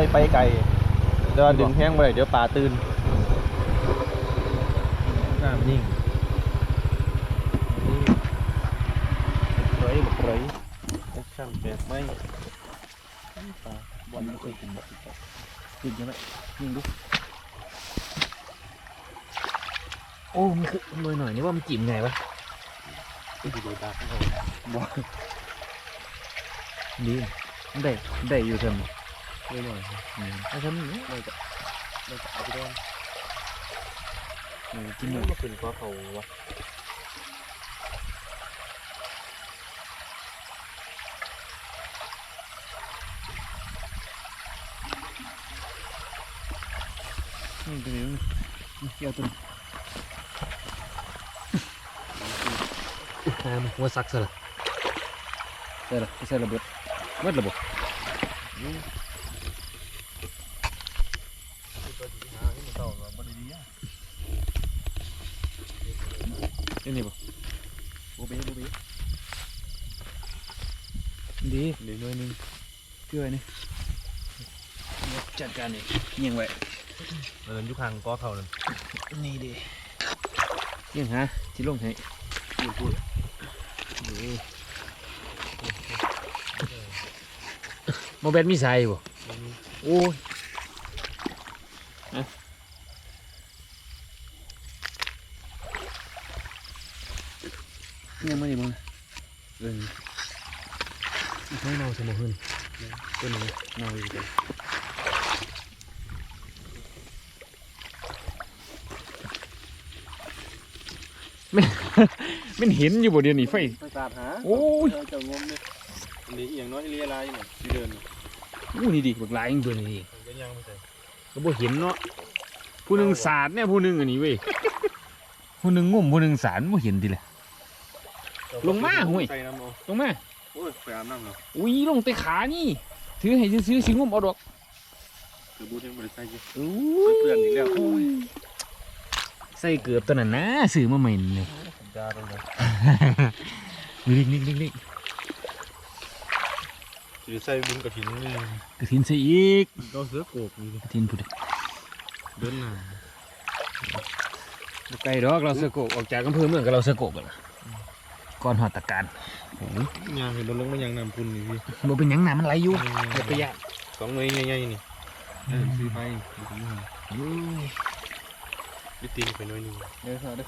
อยไปไกลแต่ว่าดึงแห้งไปเดี๋ยวปลาตื่นน้ำนิ่งนี่เฮ้ยบอกเลยแอคชั่นแบกไม่ปลาบอลไม่เคยกินแบบนี้กินยังไงยิงดูโอ้มันคือหน่อยหน่อยนี่ว่ามันจิ้มไงวะที่ดูดาบเอาบอลดีได้ได้อยู่เทำไม่หน่อยอืมเอาทำนี่ไม่จะไม่จะเอาไปโดนเออกิกินนหมมัดนขึ้นเพราะเขาวะนี่ตัวนี้นี่เกี่ยวตัวนี้อ่ามันหัวซักซะละใส่ละใส่ระเบิดเบิดระเบิด นี่นี่บ่โบเบ้โบเบ้ดีเดี๋ยวหน่อยหนึงเกลือนี่จัดการนี่เงียงไว้เราเดินยุคางก็เขาเลยนี่ดิเงียงฮะที่ลงให้พูดพูดโมเบนมีใส่บ่โอ้ย ยังไม่ได้มั้งเออไม่เน่าสมบูรณ์ตัวนี้เน่าอยู่กันไม่ไม่เห็นอยู่บ่เดียวนี้ไฟไปตามหาโอ้ยเจ้างมเนี่ยอันนี้เอียงน้อยเรียอะไรเนี่ยที่เดินอู้นี่ดิบักลายอย่างตัวนี้ก็ยังไม่ใช่ก็บ่เห็นเนาะผู้หนึ่งสาดเนี่ยผู้หนึ่งอันนี้เว้ยผู้หนึ่งงมผู้หนึ่งสาดบ่เห็นดิแหละ ลงมาห่วย ใส่น้ำเอาลงมา โอ้ยไปอาบน้ำเนาะอุ้ยลงแต่ขานี่ ถือให้ซื้อๆสิงุ่มเอาดอกคือบูธยังบริใส่อยี่อู้เพื่อนอีกแล้วใส่เกือบตัวนั้นนะซื้อมาใหม่นี่จาตรงนั้นลิกลิกลิกลิกจะใส่บุญกระถิ่นนี่กระถินใส่อีกเราเสือโกกนี่ดิกระถินพุดเดินหน้าไกลดอกเราเสือโกกออกจากอำเภอเมืองกับเราเสือโกกกันล่ะ ก่อนหอดตะการยางเห็นบนลงมายังน้ำพุนนี่พี่บ่เป็นหยังน้ำมันไหลอยู่อย่าไปยากสองหน่วยใหญ่ๆนี่เออซื้อไปดูดีฮะอู้ยยึดตีนไปหน่อยหนึงเดี๋ยวเด้อ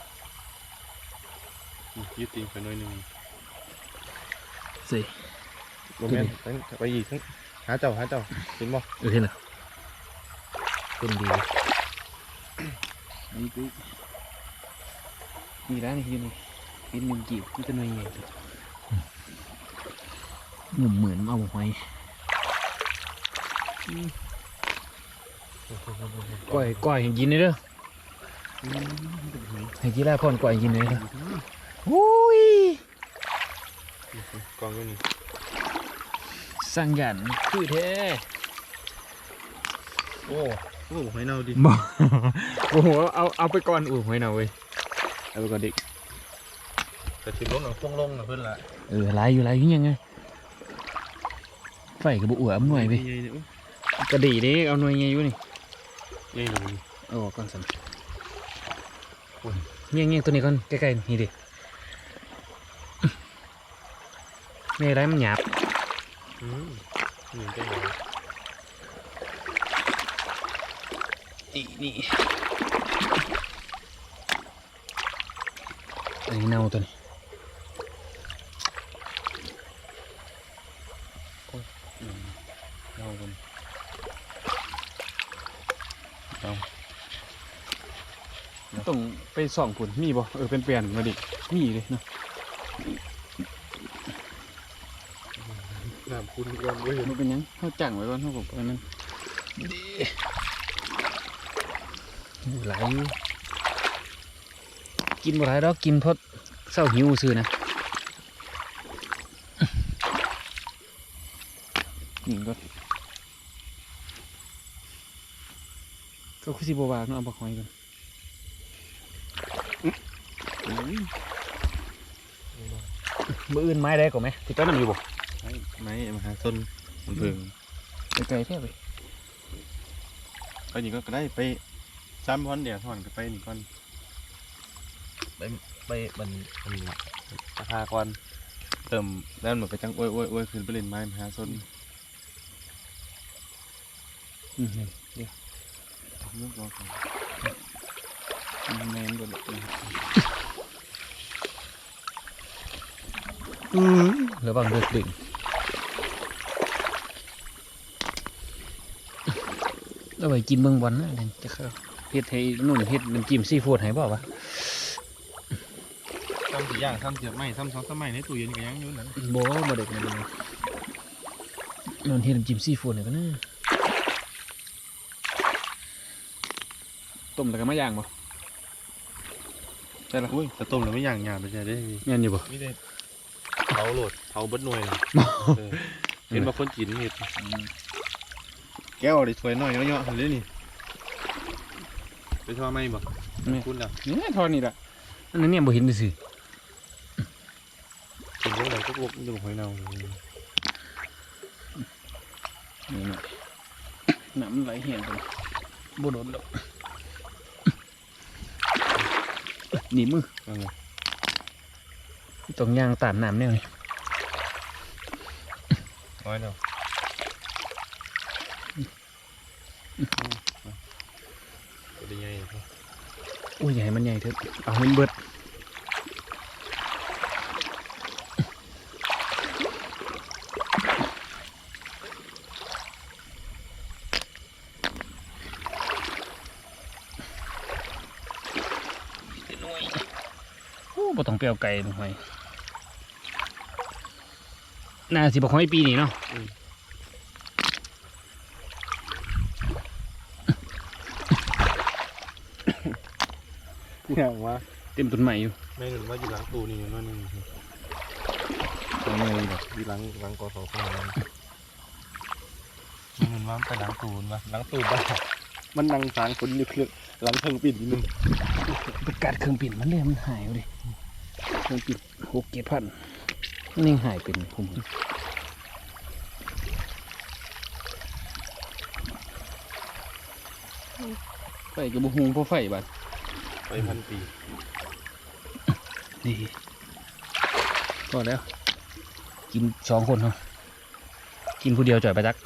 นี่ยึดตีนไปหน่อยหนึงสิโมเมนต์ไปอีกทั้งหาเจ้าหาเจ้าเห็นบ่เออเห็นเหรอเป็นดีนี่กูนี่ร้านนี่อยู่นี่ เป็นหนึ่งกีบมันจะหน่วยใหญ่หนุ่มเหมือนเอาหอยก้อยก้อยให้กินเลยเด้อให้กินแล้วพ่อนก้อยให้กินเลยเด้ออุ้ยกองอยู่นี่สั่งยันคือแท้โอ้โอ้หอยเน่าดิบ่โอ้โหเอาเอาไปก่อนอุ้ยหอยหน่าเว้ยเอาไปก่อนดิ กระถิ่นลงหนังพวงลงนะเพื่อนละเออหลายอยู่หลายอยู่ยังไงไฟกับบุ๋วหน่วยไปใหญ่ๆเนี่ยโอ้กระดีเด้เอาหน่วยไงอยู่นี่ใหญ่เลยนี่เอาออกก่อนสันเงี้ยเงี้ยตัวนี้ก่อนใกล้ๆนี่ดิไม่ไรมันหยาบอืมหนึ่งจังเลยนี่นี่อันนี้เน่าตัวนี้ เน่าคนต้องไปส่องผุนมีบ่เออเป็นเปลี่ยนมาดิมีเลยเนาะน้ำคุณก่อนเว้ยมันเป็นหยังเขาจังไว้ก่อนเขาบอกว่านั้นดีหลายอยู่กินบ่หลายดอกกินเพราะเศร้าหิวซื่อนะนี่ก็ ก็คือสิบวางเนาะเอาบักหอยก่อนอุ้ยมืออื่นไม้ได้ก่อนไหมที่ต้นน้ำอยู่บ่ไม้ไม้มหาต้นมันเพิ่งไปไกลแท้ไปไปนี่ก็ได้ไปซ้ำวันเดียวถอนก็ไปนี่ก่อนไปไปมันมันราคาก่อนเติมแล้วมันก็จังโอ้ยโอ้ยโอ้ยขึ้นไปเล่นไม้มหาชนอืมเมื่อก่ อนแมนบ่ได้อือระวังเดือดดึงเอาไว้กินเบิ่งบอลนะเดี๋ยวจะเข้าเฮ็ดให้นุ่นเฮ็ดน้ำจิ้มซีฟู้ดให้บ่วะซ้ำสี่อย่างซ้ำเสียบไม้ซ้ำสองซ้ำไม้ในตู้เย็นก็ยังอยู่นั่นบ่บ่ได้กันเลยนุ่นเฮ็ดน้ำจิ้มซีฟู้ดให้กันนะ ต้มแล้วก็มาย่างบ่ใช่ละอุ้ยแต่ต้มแล้วไม่อย่างหยาบไปใช่ได้แม่นอยู่บ่ไม่ได้เผาโหลดเผาเบิดหน่วยเลยเออเห็นบางคนกินเห็ดแก้วดิถ้วยน้อยเยอะๆเลยนี่ไปทอดไหมบ่คุณล่ะนี่เทอนี่ล่ะอันนั้นเนี่ยบ่เห็นซื่อกินเรื่องอะไรก็พวกมันจะบอกหอยเน่าเลยๆนี่น่ะน้ำมันไหลแห้งไปบ่โดนแล้ว หนีมือนั่นไงต้องย่างตามน้ำแนวนี่น้อยเนาะก็ได้ไงครับอุ้ยอย่าให้มันใหญ่เถอะเอาให้มันเบิด โอ้บ่ต้องไปเอาไก่ลงไปน่าสิบ่ค่อยปีนี้เนาะอย่างว่าเต็มต้นใหม่อยู่ไม่หนึ่งว่าอยู่หลังตู้นี่นั่นนึงตรงนี้แบบอยู่หลังหลังกอสอข้างหลังนี่มันว่าไปหลังตู้วะหลังตู้บ้ามันนั่งสางคนอยู่เครื่องหลังเครื่องปิดนิดนึงไป กัดเครื่องปิ่นมันเลยมันหายเลยเครื่องปิ่นหกเจ็ดพันมันยังหายเป็นผมไฟกับบุหงเพราะไฟบัดไปพันปีนี่ก็แล้ว กินสองคนเนาะกินผู้เดียวจ่อยไปจัก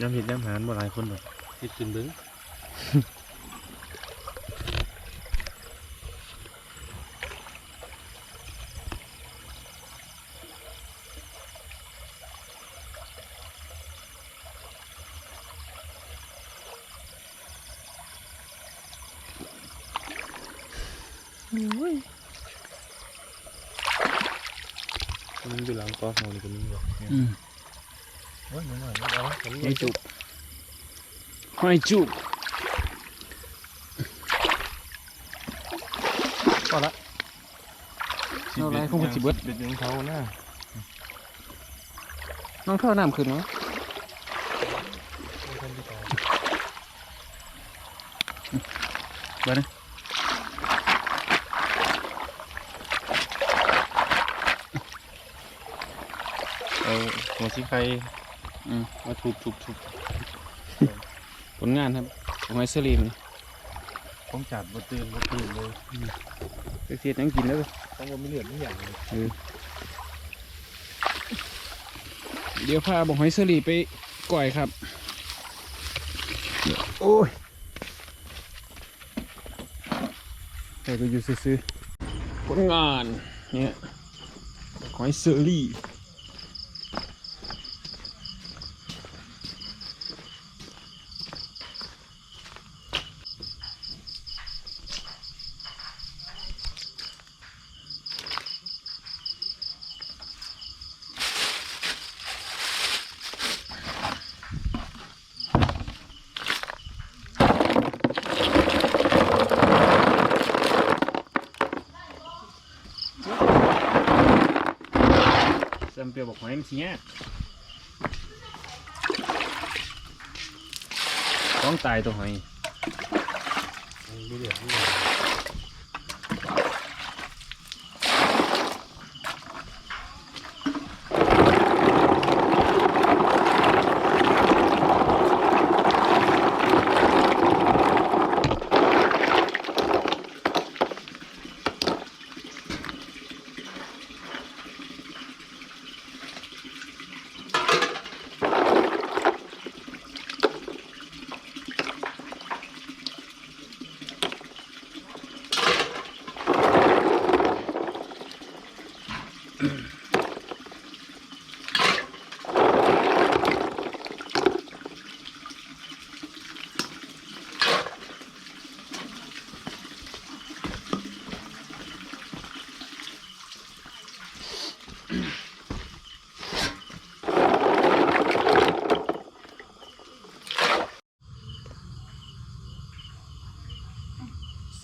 ย้ำเห็ดย้ำหานบ่หลายคนหรอก เห็ดขึ้นเบิ้งมันอยู่หลังกอสอนี่ก็มีบ่อืมโอ้ยมันหน่อยมันเอามันหอยจุบ หอยจุบพอละเอาไรคงจะเบิดเบ็ดของเขาหน้าน้องเท่าน้ำขึ้นเนาะไปนะเอาหัวชิไข่อืมมาทุบทุบทุบ ผลงานครับของไอเซรีมันต้องจัดบ่ตื่นบ่ตื่นเลยเสียดยังกินแล้วต้องว่าไม่เหลือไม่อย่างเลยเดี๋ยวพาบอกหอยเซรีไปก่อยครับ โอ้ยแต่ก็อยู่ซื้อๆผลงานเนี่ยหอยเซรี เปียวบอกหอยมันสิเนี่ยต้องตายตัวหอย ไม่เหลือไม่อย่าง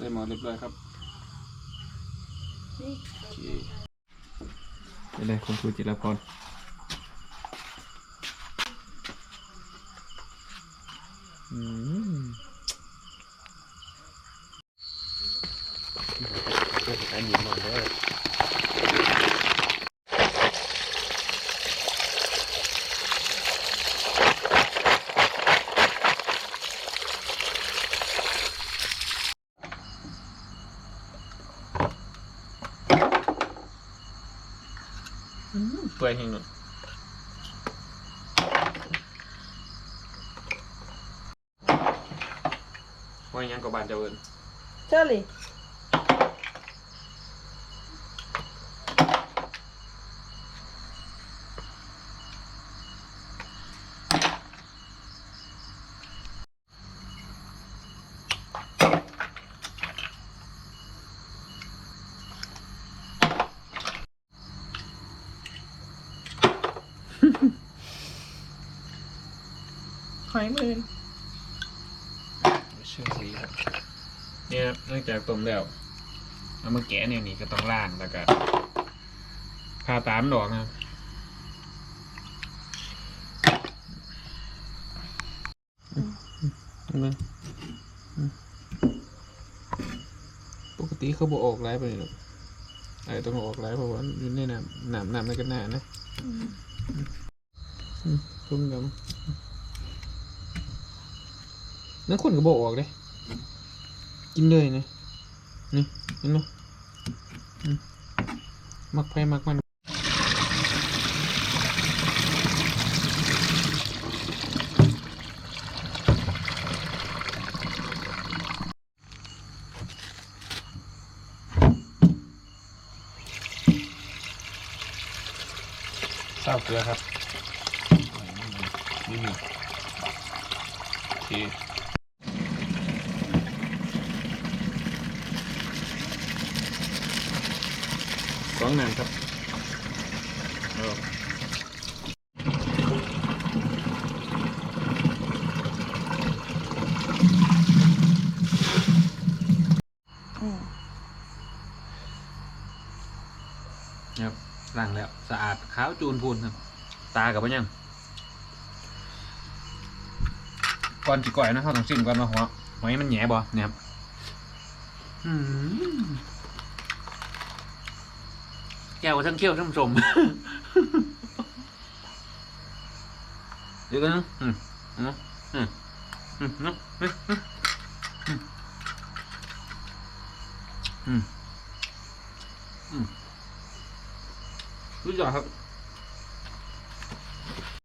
ใส่หมอเรียบร้อยครับโอเคไปเลยคุณครูจิรพรอืม อันนี้หมดเลย เปื่อยแห้งหน่อยว่ายังกับบานเจะเอิน Charlie. หอ ยมืนเชื่อสีครับเนี่ยนอกจากต้มแล้วเอามาแกะเนี่ยนี่ก็ต้องล่างแล้วก็ผ่าตามนออกนะครับนะปกติเขาบอกออกไลฟ์ไปหรอกไอ้ต้องออกไลฟ์เพราะว่าอยู่ในน้ำน้ำน้ำในกันหนานะต้มยำ นั่นคนก็บอกออกเลยกินเลยนะนี่เห็นไหมมักไฟมักมันเศร้าเกลือครับนี่นี่โอเค สองนานครับเอาอืมครับล้างแล้วสะอาดขาวจูนพูนครับ ตากับมันยังก่อนจีก่อยนะเขาต้องชิมก่อนว่าหัวหอยมันแหย่บ่เนี่ยครับอืม แก้วทั้งเขี้ยวทั้งชมเดี๋ยวกันนะอืมอืมอืมอืมอืมอืมอืมรู้จักครับ